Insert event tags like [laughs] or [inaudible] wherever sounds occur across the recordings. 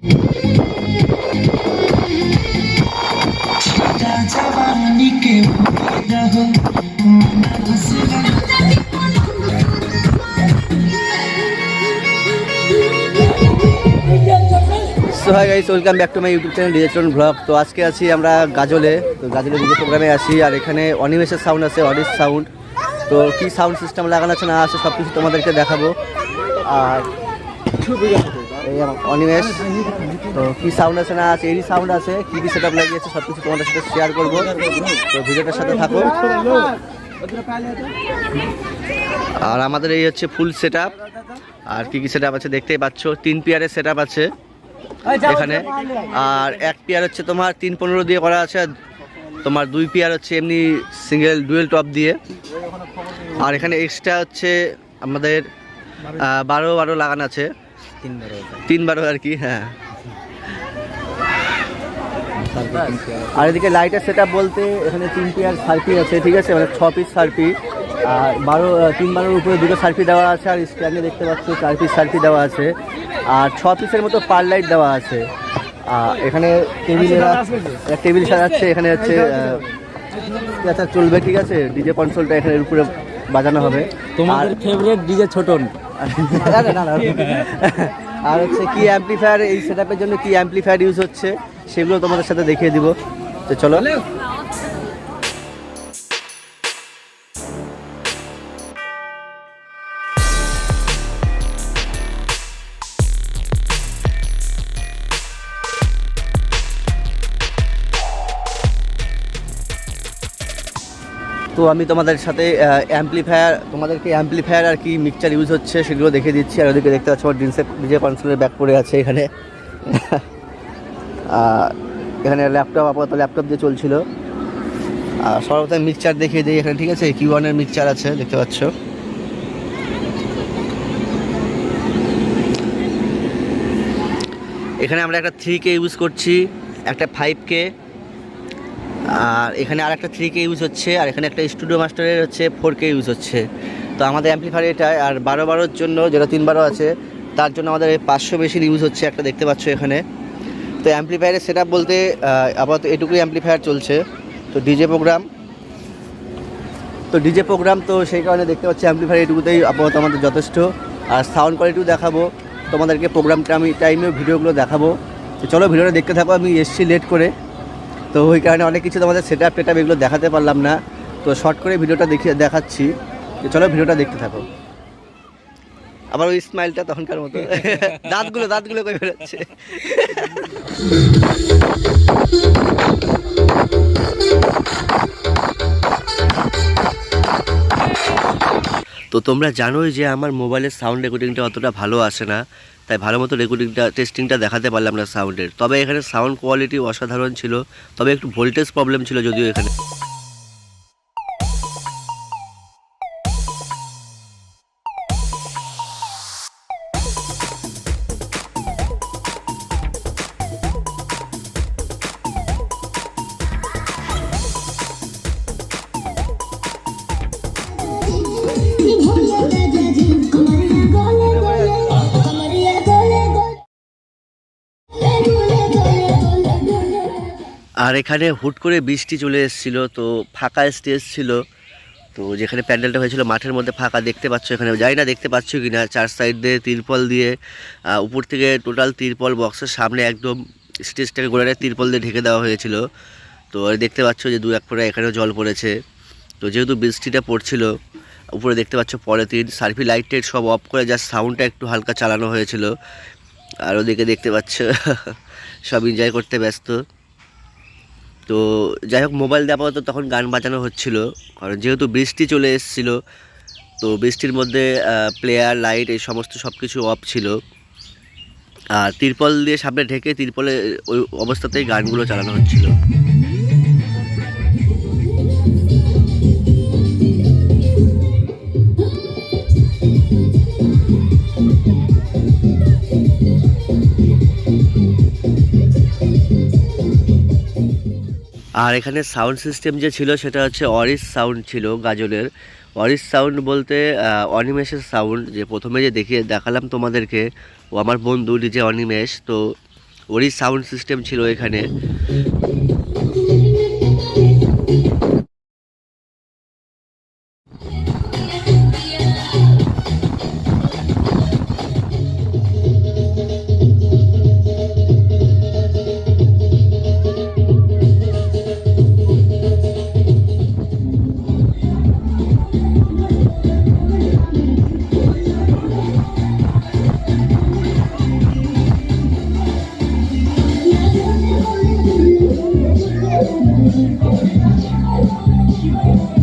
So hi guys welcome back to my YouTube channel digital blog তো আজকে আছি আমরা গাজলে। তো গাজলে ডিজে প্রোগ্রামে আসি আর এখানে অনিমেষের সাউন্ড আছে অডিস সাউন্ড তো কি সাউন্ড সিস্টেম লাগানো আছে না আছে সব কিছু তোমাদেরকে দেখাবো। আর এই অনিমেষ। তো কি সাউন্ড আছে না আছে, এরই সাউন্ড আছে, কী কী সেট আপ লাগিয়েছে সব কিছু তোমাদের সাথে শেয়ার করব। তো ভিডিওটার সাথে থাকো। আর আমাদের এই হচ্ছে ফুল সেট আর কি কি সেট আছে দেখতেই পাচ্ছ, তিন পিয়ারের সেট আছে এখানে। আর এক পেয়ার হচ্ছে তোমার তিন পনেরো দিয়ে করা আছে তোমার দুই পেয়ার হচ্ছে এমনি সিঙ্গেল ডুয়েল টপ দিয়ে। আর এখানে এক্সট্রা হচ্ছে আমাদের বারো বারো লাগানো আছে। তিন বারো আর কি হ্যাঁ। আর এদিকে লাইটের সেট বলতে এখানে তিন পেয়ার সার্ফি আছে ঠিক আছে? মানে ছ পিস সার্ফি। আর বারো তিন বারোর উপরে দুটো সার্ফি দেওয়া আছে আর স্ট্যান্ডে দেখতে পাচ্ছ চার পিস সার্ফি দেওয়া আছে। আর ছ পিসের মতো পার লাইট দেওয়া আছে। আর এখানে টেবিলেরা টেবিল সাজাচ্ছে এখানে হচ্ছে আচ্ছা চলবে ঠিক আছে? ডিজে কনসোলটা এখানে উপরে বাজানো হবে। তোমাদের ফেভারিট ডিজে ছোটন। আর আর হচ্ছে কি অ্যাম্পলিফায়ার এই সেট জন্য কি অ্যাম্পলিফায়ার ইউজ হচ্ছে, সেগুলো তোমাদের সাথে দেখিয়ে দিব। তো চলো। তো আমি তোমাদের সাথে অ্যাম্পলিফায়ার তোমাদেরকে অ্যাম্পলিফায়ার আর কি মিক্সচার ইউজ হচ্ছে সেগুলো দেখে দিচ্ছি। আর ওদিকে দেখতে পাচ্ছ আমার ডিনসে ডিজে কনসোলের ব্যাক পড়ে আছে এখানে। [laughs] এখানে ল্যাপটপ আপাতত ল্যাপটপ দিয়ে চলছিল। আর সর্বপ্রথম মিক্সচার দেখিয়ে দিই এখানে, ঠিক আছে? কিউ ওয়ানের মিক্সচার আছে, দেখতে পাচ্ছ? এখানে আমরা একটা থ্রি কে ইউজ করছি, একটা ফাইভ কে আর এখানে আর একটা থ্রি কে ইউজ হচ্ছে, আর এখানে একটা স্টুডিও মাস্টারের হচ্ছে ফোর কে ইউজ হচ্ছে। তো আমাদের অ্যাম্পলিফায়ার এটাই আর বারো বারোর জন্য যেটা তিন বারো আছে, তার জন্য আমাদের পাঁচশো মেশিন ইউজ হচ্ছে, একটা দেখতে পাচ্ছ এখানে। তো অ্যাম্পলিফায়ারের সেট বলতে আপাতত এটুকুই অ্যাম্পলিফায়ার চলছে। তো ডিজে প্রোগ্রাম তো ডিজে প্রোগ্রাম তো সেই কারণে দেখতে পাচ্ছি অ্যাম্পলিফায়ার এটুকুতেই আপাতত আমাদের যথেষ্ট। আর সাউন্ড কোয়ালিটিও দেখাবো। তোমাদেরকে প্রোগ্রামটা আমি টাইমেও ভিডিওগুলো দেখাবো। তো চলো ভিডিওটা দেখতে থাকো, আমি এসছি লেট করে। তো ওই কারণে অনেক কিছু তোমাদের সেট আপ টেট এগুলো দেখাতে পারলাম না। তো শর্ট করে ভিডিওটা দেখিয়ে দেখাচ্ছি। চলো ভিডিওটা দেখতে থাকো। আবার ওই স্মাইলটা তখনকার মতো। [laughs] দাঁতগুলো দাঁতগুলো করে বেরোচ্ছে? তো তোমরা জানোই যে আমার মোবাইলের সাউন্ড রেকর্ডিংটা অতটা ভালো আসে না। তাই ভালো মতো রেকর্ডিংটা, টেস্টিংটা দেখাতে পারলাম না সাউন্ডের তবে এখানে সাউন্ড কোয়ালিটি অসাধারণ ছিল, তবে একটু ভোল্টেজ প্রবলেম ছিল যদিও এখানে। আর এখানে হুট করে বৃষ্টি চলে এসেছিল, তো ফাঁকা স্টেজ ছিল। তো যেখানে প্যান্ডেলটা হয়েছিল, মাঠের মধ্যে ফাঁকা দেখতে পাচ্ছ এখানে। যাই না দেখতে পাচ্ছ কি না, চার সাইড দিয়ে তিরপল দিয়ে উপর থেকে টোটাল তিরপল বক্সের সামনে একদম স্টেজটাকে গোড়ায় তিরপল দিয়ে ঢেকে দেওয়া হয়েছিল। তো দেখতে পাচ্ছ যে দু এক ফোঁটা এখানেও জল পড়েছে। তো যেহেতু বৃষ্টিটা পড়ছিল, উপরে দেখতে পাচ্ছ পরে তিন সার্ফি লাইট টাইট সব অফ করে জাস্ট সাউন্ডটা একটু হালকা চালানো হয়েছিল। আর ওদিকে দেখতে পাচ্ছ, [laughs] সব এনজয় করতে ব্যস্ত। তো যাই হোক মোবাইল দিয়ে আপাতত তখন গান বাজানো হচ্ছিল, কারণ যেহেতু বৃষ্টি চলে এসেছিল, তো বৃষ্টির মধ্যে প্লেয়ার লাইট এই সমস্ত সব কিছু অফ ছিল। আর তিরপল দিয়ে সামনে ঢেকে তিরপলে ওই অবস্থাতেই গানগুলো চালানো হচ্ছিল। আর এখানে সাউন্ড সিস্টেম যে ছিল সেটা হচ্ছে অরিস সাউন্ড ছিল গাজলের। অরিস সাউন্ড বলতে অনিমেষের সাউন্ড যে প্রথমে যে দেখিয়ে দেখালাম তোমাদেরকে, ও আমার বন্ধু, ডিজে অনিমেষ। তো ওরই সাউন্ড সিস্টেম ছিল এখানে। you.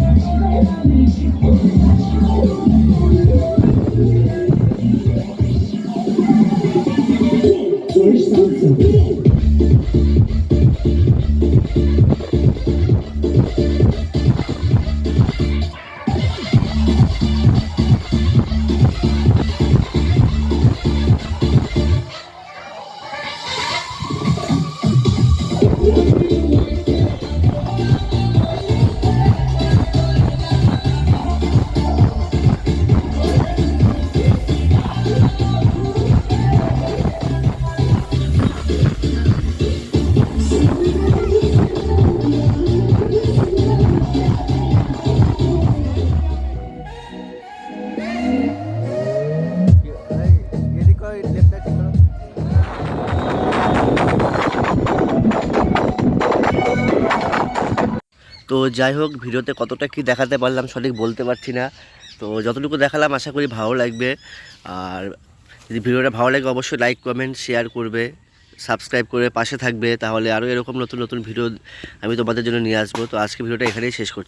তো যাই হোক, ভিডিওতে কতটা কি দেখাতে পারলাম সঠিক বলতে পারছি না। তো যতটুকু দেখালাম, আশা করি ভালো লাগবে। আর যদি ভিডিওটা ভালো লাগে, অবশ্যই লাইক কমেন্ট শেয়ার করবে সাবস্ক্রাইব করে পাশে থাকবে। তাহলে আরও এরকম নতুন নতুন ভিডিও আমি তোমাদের জন্য নিয়ে আসব। তো আজকে ভিডিওটা এখানেই শেষ করছি।